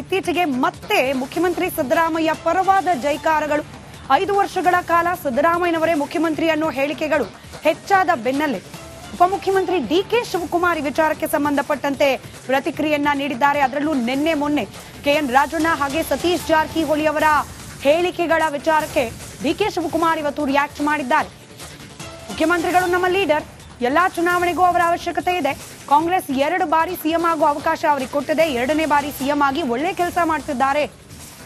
ಇತ್ತೀಚೆಗೆ ಮತ್ತೆ ಮುಖ್ಯಮಂತ್ರಿ ಸಿದ್ದರಾಮಯ್ಯ ಪರವಾದ ಜೈಕಾರಗಳು. ಐದು ವರ್ಷಗಳ ಕಾಲ ಸಿದ್ದರಾಮಯ್ಯನವರೇ ಮುಖ್ಯಮಂತ್ರಿ ಅನ್ನೋ ಹೇಳಿಕೆಗಳು ಹೆಚ್ಚಾದ ಬೆನ್ನಲ್ಲೇ. ಉಪಮುಖ್ಯಮಂತ್ರಿ ಡಿ ಕೆ ಶಿವಕುಮಾರ್ ವಿಚಾರಕ್ಕೆ ಸಂಬಂಧಪಟ್ಟಂತೆ ಪ್ರತಿಕ್ರಿಯೆಯನ್ನ ನೀಡಿದ್ದಾರೆ. ಅದರಲ್ಲೂ ನಿನ್ನೆ ಮೊನ್ನೆ ಕೆ ಎನ್ ರಾಜಣ್ಣ ಹಾಗೆ ಸತೀಶ್ ಜಾರಕಿಹೊಳಿ ಅವರ ಹೇಳಿಕೆಗಳ ವಿಚಾರಕ್ಕೆ ಡಿ ಕೆ ಶಿವಕುಮಾರ್ ಇವತ್ತು ರಿಯಾಕ್ಟ್ ಮಾಡಿದ್ದಾರೆ. ಮುಖ್ಯಮಂತ್ರಿಗಳು ನಮ್ಮ ಲೀಡರ್ ಎಲ್ಲಾ ಚುನಾವಣೆಗೂ ಅವರ ಅವಶ್ಯಕತೆ ಇದೆ. ಕಾಂಗ್ರೆಸ್ ಎರಡು ಬಾರಿ ಸಿಎಂ ಆಗುವ ಅವಕಾಶ ಅವರಿಗೆ ಕೊಟ್ಟಿದೆ. ಎರಡನೇ ಬಾರಿ ಸಿಎಂ ಆಗಿ ಒಳ್ಳೆ ಕೆಲಸ ಮಾಡ್ತಿದ್ದಾರೆ.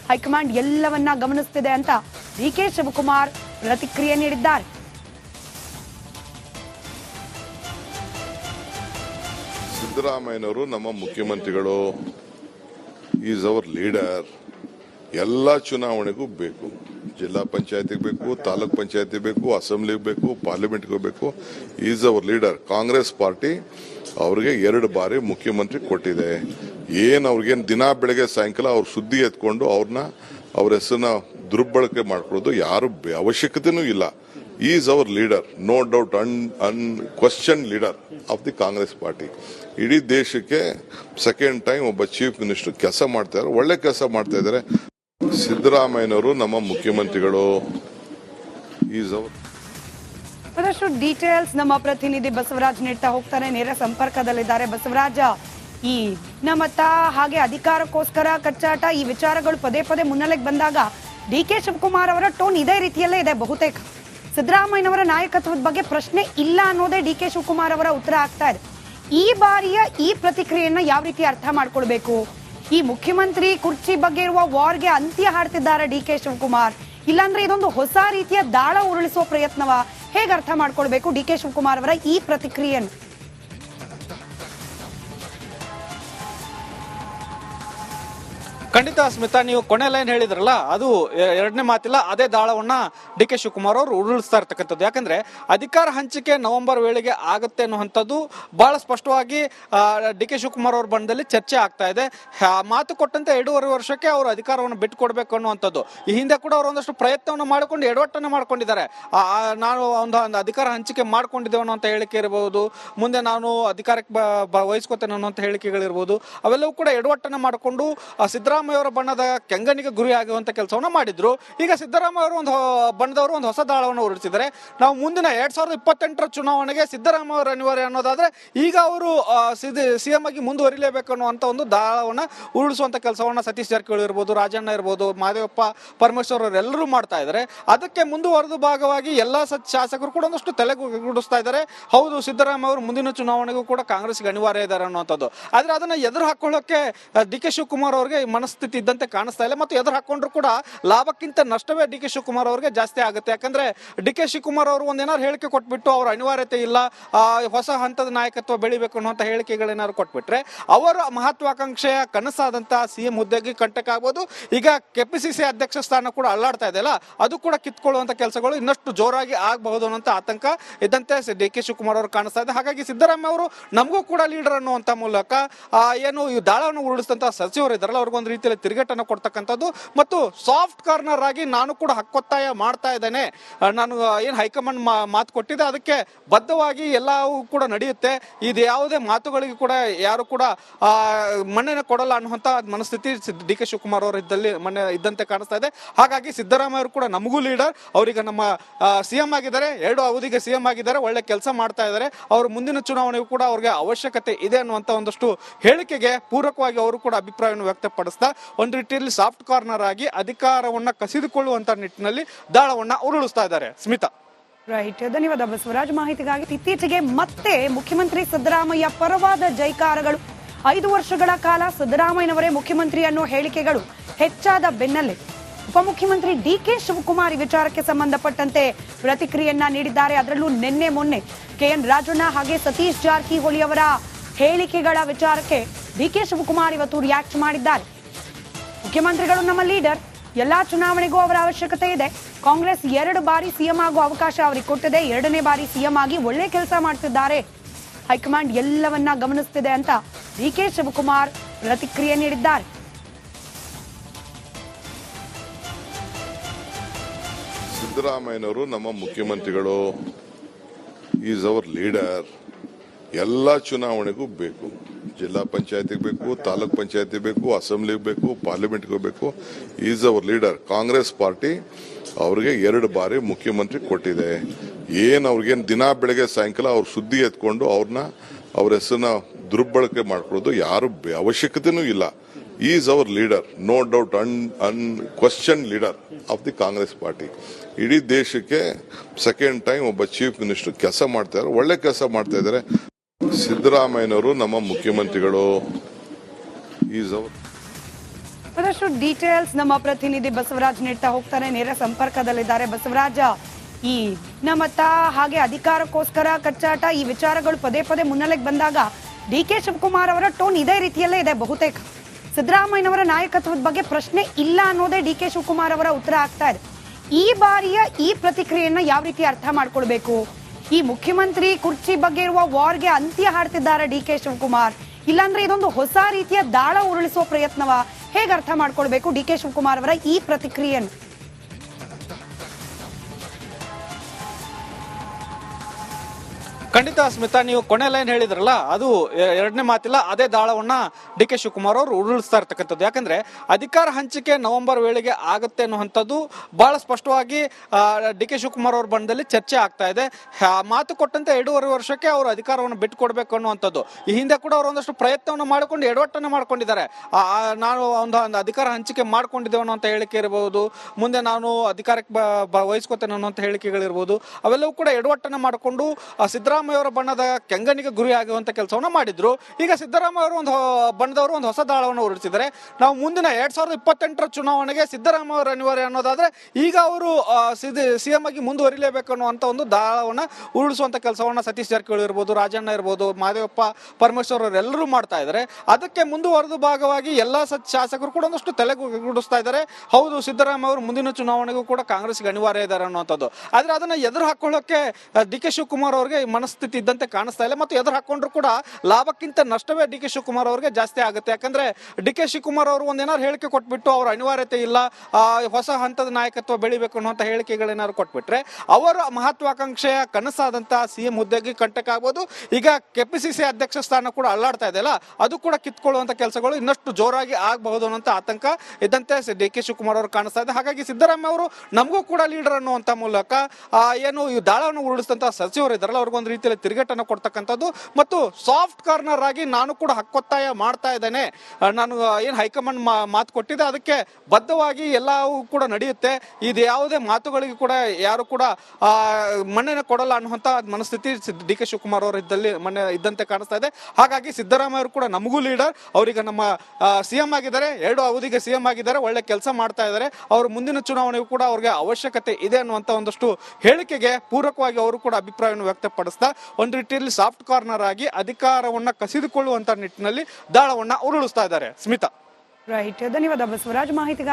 ಹೈಕಮಾಂಡ್ ಎಲ್ಲವನ್ನ ಗಮನಿಸ್ತಿದೆ ಅಂತ ಡಿ ಕೆ ಶಿವಕುಮಾರ್ ಪ್ರತಿಕ್ರಿಯೆ ನೀಡಿದ್ದಾರೆ. ಸಿದ್ದರಾಮಯ್ಯನವರು ನಮ್ಮ ಮುಖ್ಯಮಂತ್ರಿಗಳು ಈಸ್ ಅವರ್ ಲೀಡರ್ ಎಲ್ಲ ಚುನಾವಣೆಗೂ ಬೇಕು. ಜಿಲ್ಲಾ ಪಂಚಾಯತಿಗೆ ಬೇಕು, ತಾಲೂಕ್ ಪಂಚಾಯತಿ ಬೇಕು, ಅಸೆಂಬ್ಲಿಗೆ ಬೇಕು, ಪಾರ್ಲಿಮೆಂಟ್ಗೆ ಬೇಕು. Is our leader Congress party ಅವ್ರಿಗೆ ಎರಡು ಬಾರಿ ಮುಖ್ಯಮಂತ್ರಿ ಕೊಟ್ಟಿದೆ. ಏನ್ ಅವ್ರಿಗೇನು ದಿನ ಬೆಳಗ್ಗೆ ಸಾಯಂಕಾಲ ಅವ್ರ ಸುದ್ದಿ ಎತ್ಕೊಂಡು ಅವ್ರನ್ನ ಅವ್ರ ಹೆಸರನ್ನ ದುರ್ಬಳಕೆ ಮಾಡ್ಕೊಳ್ಳೋದು ಯಾರು ಅವಶ್ಯಕತೆನೂ ಇಲ್ಲ. Is our leader no doubt un un question leader of the Congress party. ಇಡೀ ದೇಶಕ್ಕೆ ಸೆಕೆಂಡ್ ಟೈಮ್ ಒಬ್ಬ ಚೀಫ್ ಮಿನಿಸ್ಟರ್ ಕೆಲಸ ಮಾಡ್ತಾ ಇದ್ದಾರೆ. ಒಳ್ಳೆ ಕೆಲಸ ಮಾಡ್ತಾ ಇದ್ದಾರೆ. ಸಿದ್ದರಾಮಯ್ಯನವರು ನಮ್ಮ ಮುಖ್ಯಮಂತ್ರಿಗಳು. ಈಸ್ ಅವರ್ ಮತ್ತಷ್ಟು ಡೀಟೇಲ್ಸ್ ನಮ್ಮ ಪ್ರತಿನಿಧಿ ಬಸವರಾಜ್ ನೀಡ್ತಾ ಹೋಗ್ತಾರೆ. ನೇರ ಸಂಪರ್ಕದಲ್ಲಿದ್ದಾರೆ ಬಸವರಾಜ. ಈ ಭಿನ್ನಮತ ಹಾಗೆ ಅಧಿಕಾರಕ್ಕೋಸ್ಕರ ಕಚ್ಚಾಟ, ಈ ವಿಚಾರಗಳು ಪದೇ ಪದೇ ಮುನ್ನೆಲೆಗೆ ಬಂದಾಗ ಡಿ ಕೆ ಶಿವಕುಮಾರ್ ಅವರ ಟೋನ್ ಇದೇ ರೀತಿಯಲ್ಲೇ ಇದೆ ಬಹುತೇಕ. ಸಿದ್ದರಾಮಯ್ಯನವರ ನಾಯಕತ್ವದ ಬಗ್ಗೆ ಪ್ರಶ್ನೆ ಇಲ್ಲ ಅನ್ನೋದೇ ಡಿ ಕೆ ಶಿವಕುಮಾರ್ ಅವರ ಉತ್ತರ ಆಗ್ತಾ ಇದೆ. ಈ ಬಾರಿಯ ಈ ಪ್ರತಿಕ್ರಿಯೆಯನ್ನ ಯಾವ ರೀತಿ ಅರ್ಥ ಮಾಡ್ಕೊಳ್ಬೇಕು? ಈ ಮುಖ್ಯಮಂತ್ರಿ ಕುರ್ಚಿ ಬಗ್ಗೆ ಇರುವ ವಾರ್ಗೆ ಅಂತ್ಯ ಹಾಡ್ತಿದ್ದಾರೆ ಡಿ ಕೆ ಶಿವಕುಮಾರ್. ಇಲ್ಲಾಂದ್ರೆ ಇದೊಂದು ಹೊಸ ರೀತಿಯ ದಾಳ ಉರುಳಿಸುವ ಪ್ರಯತ್ನವ ಹೇಗೆ ಅರ್ಥ ಮಾಡ್ಕೊಳ್ಬೇಕು ಡಿ ಕೆ ಶಿವಕುಮಾರ್ ಅವರ ಈ ಪ್ರತಿಕ್ರಿಯೆಯನ್ನು? ಖಂಡಿತ ಸ್ಮಿತಾ, ನೀವು ಕೊನೆ ಲೈನ್ ಹೇಳಿದ್ರಲ್ಲ, ಅದು ಎರಡನೇ ಮಾತಿಲ್ಲ, ಅದೇ ದಾಳವನ್ನ ಡಿ ಕೆ ಶಿವಕುಮಾರ್ ಅವರು ಉರುಳಿಸ್ತಾ ಇರ್ತಕ್ಕಂಥದ್ದು. ಯಾಕಂದ್ರೆ ಅಧಿಕಾರ ಹಂಚಿಕೆ ನವೆಂಬರ್ ವೇಳೆಗೆ ಆಗುತ್ತೆ ಅನ್ನುವಂಥದ್ದು ಬಹಳ ಸ್ಪಷ್ಟವಾಗಿ ಡಿ ಕೆ ಶಿವಕುಮಾರ್ ಅವ್ರ ಬಣ್ಣದಲ್ಲಿ ಚರ್ಚೆ ಆಗ್ತಾ ಇದೆ. ಮಾತು ಕೊಟ್ಟಂತೆ ಎರಡೂವರೆ ವರ್ಷಕ್ಕೆ ಅವರು ಅಧಿಕಾರವನ್ನು ಬಿಟ್ಟುಕೊಡ್ಬೇಕು ಅನ್ನುವಂಥದ್ದು. ಈ ಹಿಂದೆ ಕೂಡ ಅವರು ಒಂದಷ್ಟು ಪ್ರಯತ್ನವನ್ನು ಮಾಡಿಕೊಂಡು ಎಡವಟ್ಟನ್ನು ಮಾಡ್ಕೊಂಡಿದ್ದಾರೆ. ನಾನು ಒಂದು ಅಧಿಕಾರ ಹಂಚಿಕೆ ಮಾಡ್ಕೊಂಡಿದ್ದೇವೆ ಅನ್ನುವಂಥ ಹೇಳಿಕೆ ಇರಬಹುದು ಮುಂದೆ ನಾನು ಅಧಿಕಾರಕ್ಕೆ ವಹಿಸ್ಕೊತೇನೆ ಅನ್ನುವಂಥ ಹೇಳಿಕೆಗಳಿರ್ಬೋದು, ಅವೆಲ್ಲವೂ ಕೂಡ ಎಡವಟ್ಟನ್ನು ಮಾಡಿಕೊಂಡು ಸಿದ್ದರಾಮಯ್ಯ ಅವರ ಬಣ್ಣದ ಕೆಂಗನಿಗೆ ಗುರಿ ಆಗುವಂಥ ಕೆಲಸವನ್ನು ಮಾಡಿದ್ರು. ಈಗ ಸಿದ್ದರಾಮಯ್ಯ ಅವರು ಒಂದು ಬಣ್ಣದವರು ಒಂದು ಹೊಸ ದಾಳವನ್ನು ಉರುಳಿಸಿದ್ದಾರೆ ನಾವು ಮುಂದಿನ ಎರಡ್ ಸಾವಿರದ ಇಪ್ಪತ್ತೆಂಟರ ಚುನಾವಣೆಗೆ ಸಿದ್ದರಾಮಯ್ಯ ಅನಿವಾರ್ಯ ಅನ್ನೋದಾದ್ರೆ ಈಗ ಅವರು ಸಿ ಎಂ ಆಗಿ ಮುಂದುವರಿಲೇಬೇಕು ಅನ್ನುವಂಥ ಒಂದು ದಾಳವನ್ನು ಉರುಳಿಸುವಂಥ ಕೆಲಸವನ್ನು ಸತೀಶ್ ಜಾರಕಿಹೊಳಿ ಇರ್ಬೋದು, ರಾಜಣ್ಣ ಇರ್ಬೋದು, ಮಾದೇವಪ್ಪ ಪರಮೇಶ್ವರ್ ಅವರೆಲ್ಲರೂ ಮಾಡ್ತಾ ಇದ್ದಾರೆ. ಅದಕ್ಕೆ ಮುಂದುವರೆದ ಭಾಗವಾಗಿ ಎಲ್ಲ ಶಾಸಕರು ಕೂಡ ಒಂದಷ್ಟು ತಲೆಗುಡಿಸ್ತಾ ಇದ್ದಾರೆ. ಹೌದು ಸಿದ್ದರಾಮಯ್ಯ ಅವರು ಮುಂದಿನ ಚುನಾವಣೆಗೂ ಕೂಡ ಕಾಂಗ್ರೆಸ್ಗೆ ಅನಿವಾರ್ಯ ಇದ್ದಾರೆ ಅನ್ನುವಂಥದ್ದು. ಆದರೆ ಅದನ್ನು ಎದುರು ಹಾಕೊಳ್ಳೋಕೆ ಡಿ ಕೆ ಶಿವಕುಮಾರ್ ಅವರಿಗೆ ಈ ಮನಸ್ಥಿತಿ ಇದ್ದಂತೆ ಕಾಣಿಸ್ತಾ ಇಲ್ಲ. ಮತ್ತು ಎದುರು ಹಾಕೊಂಡ್ರು ಕೂಡ ಲಾಭಕ್ಕಿಂತ ನಷ್ಟವೇ ಡಿ ಕೆ ಶಿವಕುಮಾರ್ ಅವರಿಗೆ ಜಾಸ್ತಿ ಆಗುತ್ತೆ. ಯಾಕಂದ್ರೆ ಡಿ ಕೆ ಶಿವಕುಮಾರ್ ಅವರು ಒಂದೇನಾದ್ರು ಹೇಳಿಕೆ ಕೊಟ್ಬಿಟ್ಟು ಅವರ ಅನಿವಾರ್ಯತೆ ಇಲ್ಲ ಹೊಸ ಹಂತದ ನಾಯಕತ್ವ ಬೆಳಿಬೇಕು ಅನ್ನುವಂಥ ಹೇಳಿಕೆಗಳೇನಾದ್ರು ಕೊಟ್ಬಿಟ್ರೆ ಅವರ ಮಹತ್ವಾಕಾಂಕ್ಷೆಯ ಕನಸಾದಂತಹ ಸಿಎಂ ಹುದ್ದೆಗೆ ಕಂಟಕ ಆಗ್ಬೋದು. ಈಗ ಕೆಪಿಸಿಸಿ ಅಧ್ಯಕ್ಷ ಸ್ಥಾನ ಕೂಡ ಅಲ್ಲಾಡ್ತಾ ಇದೆಯಲ್ಲ ಅದು ಕೂಡ ಕಿತ್ಕೊಳ್ಳುವಂಥ ಕೆಲಸಗಳು ಇನ್ನಷ್ಟು ಜೋರಾಗಿ ಆಗಬಹುದು ಅನ್ನೋಂಥ ಆತಂಕ ಇದ್ದಂತೆ ಡಿ ಕೆ ಶಿವಕುಮಾರ್ ಅವರು ಕಾಣಿಸ್ತಾ ಇದೆ. ಹಾಗಾಗಿ ಸಿದ್ದರಾಮಯ್ಯ ಅವರು ನಮಗೂ ಕೂಡ ಲೀಡರ್ ಅನ್ನುವಂಥ ಮೂಲಕ ಏನು ಈ ದಾಳವನ್ನು ಉರುಳಿಸಿದಂಥ ಸಚಿವರು ಇದ್ದಾರಲ್ಲ, ಅವ್ರಿಗೊಂದು ರೀತಿಯಲ್ಲಿ ತಿರುಗೇಟನ್ನು ಕೊಡ್ತಕ್ಕಂಥದ್ದು ಮತ್ತು ಸಾಫ್ಟ್ ಕಾರ್ನರ್ ಆಗಿ ನಾನು ಕೂಡ ಹಕ್ಕೊತ್ತಾಯ ಮಾಡ್ತಾ ಇದ್ದೇನೆ. ನಾನು ಏನು ಹೈಕಮಾಂಡ್ ಮಾತು ಕೊಟ್ಟಿದೆ, ಅದಕ್ಕೆ ಬದ್ಧವಾಗಿ ಎಲ್ಲವೂ ಕೂಡ ನಡೆಯುತ್ತೆ. ಇದು ಯಾವುದೇ ಮಾತುಗಳಿಗೆ ಕೂಡ ಯಾರು ಕೂಡ ಮಣ್ಣನ್ನು ಕೊಡಲ್ಲ ಅನ್ನುವಂಥ ಮನಸ್ಥಿತಿ ಡಿ ಕೆ ಶಿವಕುಮಾರ್ ಅವರು ಇದ್ದಲ್ಲಿ ಮೊನ್ನೆ ಇದ್ದಂತೆ ಕಾಣಿಸ್ತಾ ಇದೆ. ಹಾಗಾಗಿ ಸಿದ್ದರಾಮಯ್ಯ ಕೂಡ ನಮಗೂ ಲೀಡರ್. ಅವರಿಗೆ ನಮ್ಮ ಸಿ ಎಂ ಆಗಿದ್ದಾರೆ, ಎರಡು ಅವಧಿಗೆ ಸಿ ಎಂ ಆಗಿದ್ದಾರೆ, ಒಳ್ಳೆ ಕೆಲಸ ಮಾಡ್ತಾ ಇದ್ದಾರೆ. ಅವರು ಮುಂದಿನ ಚುನಾವಣೆಗೂ ಕೂಡ ಅವ್ರಿಗೆ ಅವಶ್ಯಕತೆ ಇದೆ ಅನ್ನುವಂಥ ಒಂದಷ್ಟು ಹೇಳಿಕೆಗೆ ಪೂರಕವಾಗಿ ಅವರು ಕೂಡ ಅಭಿಪ್ರಾಯವನ್ನು ವ್ಯಕ್ತಪಡಿಸ್ತಾ ಒಂದು ರೀತಿಯಲ್ಲಿ ಸಾಫ್ಟ್ ಕಾರ್ನರ್ ಆಗಿ ಅಧಿಕಾರವನ್ನ ಕಸಿದುಕೊಳ್ಳುವಂಥ ನಿಟ್ಟಿನಲ್ಲಿ ದಾಳವನ್ನ ಉರುಳಿಸ್ತಾ ಇದ್ದಾರೆ. ಸ್ಮಿತಾ. ರೈಟ್ ಧನ್ಯವಾದ ಬಸವರಾಜ್. ಮಾಹಿತಿಗಾಗಿ ಇತ್ತೀಚೆಗೆ ಮತ್ತೆ ಮುಖ್ಯಮಂತ್ರಿ ಸಿದ್ದರಾಮಯ್ಯ ಪರವಾದ ಜೈಕಾರಗಳು. ಐದು ವರ್ಷಗಳ ಕಾಲ ಸಿದ್ದರಾಮಯ್ಯನವರೇ ಮುಖ್ಯಮಂತ್ರಿ ಅನ್ನೋ ಹೇಳಿಕೆಗಳು ಹೆಚ್ಚಾದ ಬೆನ್ನಲ್ಲೇ. ಉಪಮುಖ್ಯಮಂತ್ರಿ ಡಿ ಕೆ ಶಿವಕುಮಾರ್ ವಿಚಾರಕ್ಕೆ ಸಂಬಂಧಪಟ್ಟಂತೆ ಪ್ರತಿಕ್ರಿಯೆಯನ್ನ ನೀಡಿದ್ದಾರೆ. ಅದರಲ್ಲೂ ನಿನ್ನೆ ಮೊನ್ನೆ ಕೆ ಎನ್ ರಾಜಣ್ಣ ಹಾಗೆ ಸತೀಶ್ ಜಾರಕಿಹೊಳಿ ಅವರ ಹೇಳಿಕೆಗಳ ವಿಚಾರಕ್ಕೆ ಡಿ ಕೆ ಶಿವಕುಮಾರ್ ಇವತ್ತು ರಿಯಾಕ್ಟ್ ಮಾಡಿದ್ದಾರೆ. ಮುಖ್ಯಮಂತ್ರಿಗಳು ನಮ್ಮ ಲೀಡರ್. ಎಲ್ಲಾ ಚುನಾವಣೆಗೂ ಅವರ ಅವಶ್ಯಕತೆ ಇದೆ. ಕಾಂಗ್ರೆಸ್ ಎರಡು ಬಾರಿ ಸಿಎಂ ಆಗುವ ಅವಕಾಶ ಅವರಿಗೆ ಕೊಟ್ಟಿದೆ. ಎರಡನೇ ಬಾರಿ ಸಿಎಂ ಆಗಿ ಒಳ್ಳೆ ಕೆಲಸ ಮಾಡ್ತಿದ್ದಾರೆ. ಹೈಕಮಾಂಡ್ ಎಲ್ಲವನ್ನ ಗಮನಿಸ್ತಿದೆ ಅಂತ ಡಿ ಕೆ ಶಿವಕುಮಾರ್ ಪ್ರತಿಕ್ರಿಯೆ ನೀಡಿದ್ದಾರೆ. ಸಿದ್ದರಾಮಯ್ಯನವರು ನಮ್ಮ ಮುಖ್ಯಮಂತ್ರಿಗಳು. ಈಸ್ ಅವರ್ ಲೀಡರ್ ಎಲ್ಲ ಚುನಾವಣೆಗೂ ಬೇಕು. ಜಿಲ್ಲಾ ಪಂಚಾಯತಿಗೆ ಬೇಕು, ತಾಲೂಕ್ ಪಂಚಾಯತಿ ಬೇಕು, ಅಸೆಂಬ್ಲಿಗೆ ಬೇಕು, ಪಾರ್ಲಿಮೆಂಟ್ಗೆ ಬೇಕು, is our leader. Congress party ಅವ್ರಿಗೆ ಎರಡು ಬಾರಿ ಮುಖ್ಯಮಂತ್ರಿ ಕೊಟ್ಟಿದೆ. ಏನು ಅವ್ರಿಗೇನು ದಿನ ಬೆಳಗ್ಗೆ ಸಾಯಂಕಾಲ ಅವ್ರ ಸುದ್ದಿ ಎತ್ಕೊಂಡು ಅವ್ರನ್ನ ಅವ್ರ ಹೆಸರನ್ನ ದುರ್ಬಳಕೆ ಮಾಡ್ಕೊಳ್ಳೋದು ಯಾರು ಅವಶ್ಯಕತೆನೂ ಇಲ್ಲ. Is our leader. No doubt, un un question leader of the Congress party. ಇಡೀ ದೇಶಕ್ಕೆ ಸೆಕೆಂಡ್ ಟೈಮ್ ಒಬ್ಬ ಚೀಫ್ ಮಿನಿಸ್ಟರ್ ಕೆಲಸ ಮಾಡ್ತಾ ಇದ್ದಾರೆ ಒಳ್ಳೆ ಕೆಲಸ ಮಾಡ್ತಾ ಇದ್ದಾರೆ ಸಿದ್ದರಾಮಯ್ಯನವರು ನಮ್ಮ ಮುಖ್ಯಮಂತ್ರಿಗಳು. ಈಸ್ ಅವರ್ ಮತ್ತಷ್ಟು ಡೀಟೇಲ್ಸ್ ನಮ್ಮ ಪ್ರತಿನಿಧಿ ಬಸವರಾಜ್ ನೀಡ್ತಾ ಹೋಗ್ತಾರೆ. ನೇರ ಸಂಪರ್ಕದಲ್ಲಿದ್ದಾರೆ ಬಸವರಾಜ. ಈ ಭಿನ್ನಮತ ಹಾಗೆ ಅಧಿಕಾರಕ್ಕೋಸ್ಕರ ಕಚ್ಚಾಟ, ಈ ವಿಚಾರಗಳು ಪದೇ ಪದೇ ಮುನ್ನೆಲೆಗೆ ಬಂದಾಗ ಡಿ ಕೆ ಶಿವಕುಮಾರ್ ಅವರ ಟೋನ್ ಇದೇ ರೀತಿಯಲ್ಲೇ ಇದೆ ಬಹುತೇಕ. ಸಿದ್ದರಾಮಯ್ಯನವರ ನಾಯಕತ್ವದ ಬಗ್ಗೆ ಪ್ರಶ್ನೆ ಇಲ್ಲ ಅನ್ನೋದೇ ಡಿ ಕೆ ಶಿವಕುಮಾರ್ ಅವರ ಉತ್ತರ ಆಗ್ತಾ ಇದೆ. ಈ ಬಾರಿಯ ಈ ಪ್ರತಿಕ್ರಿಯೆಯನ್ನ ಯಾವ ರೀತಿ ಅರ್ಥ ಮಾಡ್ಕೊಳ್ಬೇಕು? ಈ ಮುಖ್ಯಮಂತ್ರಿ ಕುರ್ಚಿ ಬಗ್ಗೆ ಇರುವ ವಾರ್ಗೆ ಅಂತ್ಯ ಹಾಡ್ತಿದ್ದಾರೆ ಡಿ ಕೆ ಶಿವಕುಮಾರ್. ಇಲ್ಲಾಂದ್ರೆ ಇದೊಂದು ಹೊಸ ರೀತಿಯ ದಾಳ ಉರುಳಿಸುವ ಪ್ರಯತ್ನವ ಹೇಗೆ ಅರ್ಥ ಮಾಡ್ಕೊಳ್ಬೇಕು ಡಿ ಕೆ ಶಿವಕುಮಾರ್ ಅವರ ಈ ಪ್ರತಿಕ್ರಿಯೆಯನ್ನು? ಖಂಡಿತ ಸ್ಮಿತಾ, ನೀವು ಕೊನೆ ಲೈನ್ ಹೇಳಿದ್ರಲ್ಲ, ಅದು ಎರಡನೇ ಮಾತಿಲ್ಲ, ಅದೇ ದಾಳವನ್ನ ಡಿ ಕೆ ಶಿವಕುಮಾರ್ ಅವರು ಉರುಳಿಸ್ತಾ ಇರ್ತಕ್ಕಂಥದ್ದು. ಯಾಕಂದ್ರೆ ಅಧಿಕಾರ ಹಂಚಿಕೆ ನವೆಂಬರ್ ವೇಳೆಗೆ ಆಗುತ್ತೆ ಅನ್ನುವಂಥದ್ದು ಬಹಳ ಸ್ಪಷ್ಟವಾಗಿ ಡಿ ಕೆ ಶಿವಕುಮಾರ್ ಅವ್ರ ಬಣ್ಣದಲ್ಲಿ ಚರ್ಚೆ ಆಗ್ತಾ ಇದೆ. ಮಾತು ಕೊಟ್ಟಂತೆ ಎರಡೂವರೆ ವರ್ಷಕ್ಕೆ ಅವರು ಅಧಿಕಾರವನ್ನು ಬಿಟ್ಟುಕೊಡ್ಬೇಕು ಅನ್ನುವಂಥದ್ದು. ಈ ಹಿಂದೆ ಕೂಡ ಅವರು ಒಂದಷ್ಟು ಪ್ರಯತ್ನವನ್ನು ಮಾಡಿಕೊಂಡು ಎಡವಟ್ಟನ್ನು ಮಾಡ್ಕೊಂಡಿದ್ದಾರೆ. ನಾನು ಒಂದು ಅಧಿಕಾರ ಹಂಚಿಕೆ ಮಾಡ್ಕೊಂಡಿದ್ದೇವೆ ಅಂತ ಹೇಳಿಕೆ ಇರಬಹುದು ಮುಂದೆ ನಾನು ಅಧಿಕಾರಕ್ಕೆ ವಹಿಸ್ಕೊತೇನೆ ಅನ್ನೋಂಥ ಹೇಳಿಕೆಗಳಿರ್ಬೋದು, ಅವೆಲ್ಲವೂ ಕೂಡ ಎಡವಟ್ಟನ್ನು ಮಾಡಿಕೊಂಡು ಸಿದ್ದರಾಮಯ್ಯ ಬಣ್ಣದ ಕೆಂಗನಿಗೆ ಗುರಿ ಆಗುವಂತ ಕೆಲಸವನ್ನ ಮಾಡಿದ್ರು. ಈಗ ಸಿದ್ದರಾಮಯ್ಯ ಅವರು ಒಂದು ಬಣ್ಣದವರು ಒಂದು ಹೊಸ ದಾಳವನ್ನು ಉರುಳಿಸಿದ್ದಾರೆ ನಾವು ಮುಂದಿನ ಎರಡ್ ಸಾವಿರದ ಇಪ್ಪತ್ತೆಂಟರ ಚುನಾವಣೆಗೆ ಸಿದ್ದರಾಮಯ್ಯ ಅವರು ಅನಿವಾರ್ಯ ಅನ್ನೋದಾದ್ರೆ ಈಗ ಅವರು ಸಿಎಂ ಆಗಿ ಮುಂದುವರಿಲೇಬೇಕು ಅನ್ನುವಂಥ ಒಂದು ದಾಳವನ್ನ ಉರುಳಿಸುವಂತ ಕೆಲಸವನ್ನ ಸತೀಶ್ ಜಾರಕಿಹೊಳಿ ಇರ್ಬೋದು, ರಾಜಣ್ಣ ಇರ್ಬೋದು, ಮಾದೇವಪ್ಪ ಪರಮೇಶ್ವರ್ ಅವರು ಎಲ್ಲರೂ ಮಾಡ್ತಾ ಇದ್ದಾರೆ. ಅದಕ್ಕೆ ಮುಂದುವರೆದ ಭಾಗವಾಗಿ ಎಲ್ಲ ಶಾಸಕರು ಕೂಡ ಒಂದಷ್ಟು ತಲೆಗುಡಿಸ್ತಾ ಇದ್ದಾರೆ. ಹೌದು ಸಿದ್ದರಾಮಯ್ಯ ಅವರು ಮುಂದಿನ ಚುನಾವಣೆಗೂ ಕೂಡ ಕಾಂಗ್ರೆಸ್ಗೆ ಅನಿವಾರ್ಯ ಇದ್ದಾರೆ ಅನ್ನುವಂಥದ್ದು. ಆದರೆ ಅದನ್ನ ಎದುರು ಹಾಕೊಳ್ಳೋಕೆ ಡಿ ಕೆ ಶಿವಕುಮಾರ್ ಅವರಿಗೆ ಈ ಇದ್ದಂತೆ ಕಾಣಿಸ್ತಾ ಇಲ್ಲ. ಮತ್ತು ಎದುರು ಹಾಕೊಂಡ್ರು ಕೂಡ ಲಾಭಕ್ಕಿಂತ ನಷ್ಟವೇ ಡಿ ಕೆ ಶಿವಕುಮಾರ್ ಅವರಿಗೆ ಜಾಸ್ತಿ ಆಗುತ್ತೆ. ಯಾಕಂದ್ರೆ ಡಿ ಕೆ ಶಿವಕುಮಾರ್ ಅವರು ಒಂದೇನಾದ್ರು ಹೇಳಿಕೆ ಕೊಟ್ಬಿಟ್ಟು ಅವರ ಅನಿವಾರ್ಯತೆ ಇಲ್ಲ ಹೊಸ ಹಂತದ ನಾಯಕತ್ವ ಬೆಳಿಬೇಕು ಅನ್ನುವಂಥ ಹೇಳಿಕೆಗಳೇನಾದ್ರು ಕೊಟ್ಬಿಟ್ರೆ ಅವರ ಮಹತ್ವಾಕಾಂಕ್ಷೆಯ ಕನಸಾದಂತಹ ಸಿಎಂ ಹುದ್ದೆಗೆ ಕಂಟಕ ಆಗ್ಬೋದು. ಈಗ ಕೆಪಿಸಿಸಿ ಅಧ್ಯಕ್ಷ ಸ್ಥಾನ ಕೂಡ ಅಲ್ಲಾಡ್ತಾ ಇದೆಯಲ್ಲ ಅದು ಕೂಡ ಕಿತ್ಕೊಳ್ಳುವಂಥ ಕೆಲಸಗಳು ಇನ್ನಷ್ಟು ಜೋರಾಗಿ ಆಗಬಹುದು ಅನ್ನೋಂಥ ಆತಂಕ ಇದ್ದಂತೆ ಡಿ ಕೆ ಶಿವಕುಮಾರ್ ಅವರು ಕಾಣಿಸ್ತಾ ಇದೆ. ಹಾಗಾಗಿ ಸಿದ್ದರಾಮಯ್ಯ ಅವರು ನಮಗೂ ಕೂಡ ಲೀಡರ್ ಅನ್ನುವಂಥ ಮೂಲಕ ಏನು ಈ ದಾಳವನ್ನು ಉರುಳಿಸಿದಂತಹ ಸಚಿವರು ಇದ್ದಾರಲ್ಲ, ಅವ್ರಿಗೊಂದು ರೀತಿಯಲ್ಲಿ ತಿರುಗೇಟನ್ನು ಕೊಡ್ತಕ್ಕಂಥದ್ದು ಮತ್ತು ಸಾಫ್ಟ್ ಕಾರ್ನರ್ ಆಗಿ ನಾನು ಕೂಡ ಹಕ್ಕೊತ್ತಾಯ ಮಾಡ್ತಾ ಇದ್ದೇನೆ. ನಾನು ಏನು ಹೈಕಮಾಂಡ್ ಮಾತು ಕೊಟ್ಟಿದೆ, ಅದಕ್ಕೆ ಬದ್ಧವಾಗಿ ಎಲ್ಲವೂ ಕೂಡ ನಡೆಯುತ್ತೆ. ಇದು ಯಾವುದೇ ಮಾತುಗಳಿಗೆ ಕೂಡ ಯಾರು ಕೂಡ ಮಣ್ಣನ್ನು ಕೊಡಲ್ಲ ಅನ್ನುವಂಥ ಮನಸ್ಥಿತಿ ಡಿ ಕೆ ಶಿವಕುಮಾರ್ ಅವರು ಇದ್ದಲ್ಲಿ ಮೊನ್ನೆ ಇದ್ದಂತೆ ಕಾಣಿಸ್ತಾ ಇದೆ. ಹಾಗಾಗಿ ಸಿದ್ದರಾಮಯ್ಯ ಅವರು ಕೂಡ ನಮಗೂ ಲೀಡರ್. ಅವರಿಗೆ ನಮ್ಮ ಸಿಎಂ ಆಗಿದ್ದಾರೆ. ಎರಡು ಅವಧಿಗೆ ಸಿಎಂ ಆಗಿದ್ದಾರೆ. ಒಳ್ಳೆ ಕೆಲಸ ಮಾಡ್ತಾ ಇದ್ದಾರೆ. ಅವರು ಮುಂದಿನ ಚುನಾವಣೆಗೂ ಕೂಡ ಅವ್ರಿಗೆ ಅವಶ್ಯಕತೆ ಇದೆ ಅನ್ನುವಂಥ ಒಂದಷ್ಟು ಹೇಳಿಕೆಗೆ ಪೂರಕವಾಗಿ ಅವರು ಕೂಡ ಅಭಿಪ್ರಾಯವನ್ನು ವ್ಯಕ್ತಪಡಿಸ್ತಾ ಒಂದು ರೀತಿಯಲ್ಲಿ ಸಾಫ್ಟ್ ಕಾರ್ನರ್ ಆಗಿ ಅಧಿಕಾರವನ್ನ ಕಸಿದುಕೊಳ್ಳುವಂತ ನಿಟ್ಟಿನಲ್ಲಿ ದಾಳವನ್ನ ಉರುಳಿಸ್ತಾ ಇದ್ದಾರೆ. ಸ್ಮಿತಾ. ರೈಟ್. ಧನ್ಯವಾದ ಬಸವರಾಜ್ ಮಾಹಿತಿಗಾಗಿ